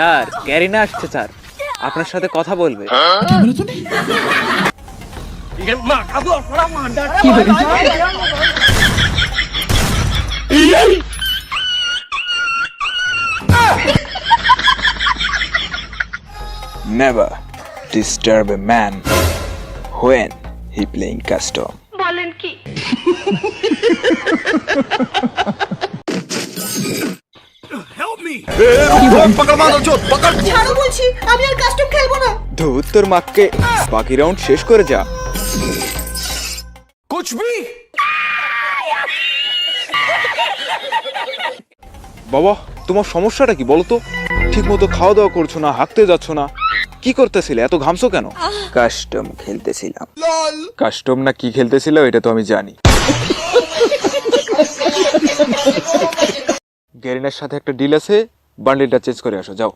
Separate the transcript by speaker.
Speaker 1: Sir corona আসছে sir আপনার সাথে কথা বলবে
Speaker 2: Never disturb a man when he playing custom.
Speaker 3: বলেন কি
Speaker 4: ছাড়ো বলছি আমি আর কাস্টম খেলব না।
Speaker 2: ধুত তোর মাকে। বাকি রাউন্ড শেষ করে যা। বাবা তোমার সমস্যাটা কি বলো তো? ঠিক মতো খাওয়া দাওয়া করছ না হাঁকতে যাচ্ছ না। কি করতেছিলে? এত ঘামছো কেন? কাস্টম খেলতেছিলাম। কাস্টম না কি খেলতেছিল এটা তো আমি জানি। গ্যারিনার সাথে একটা ডিল আছে বান্ডিলটা চেঞ্জ করে আসো যাও।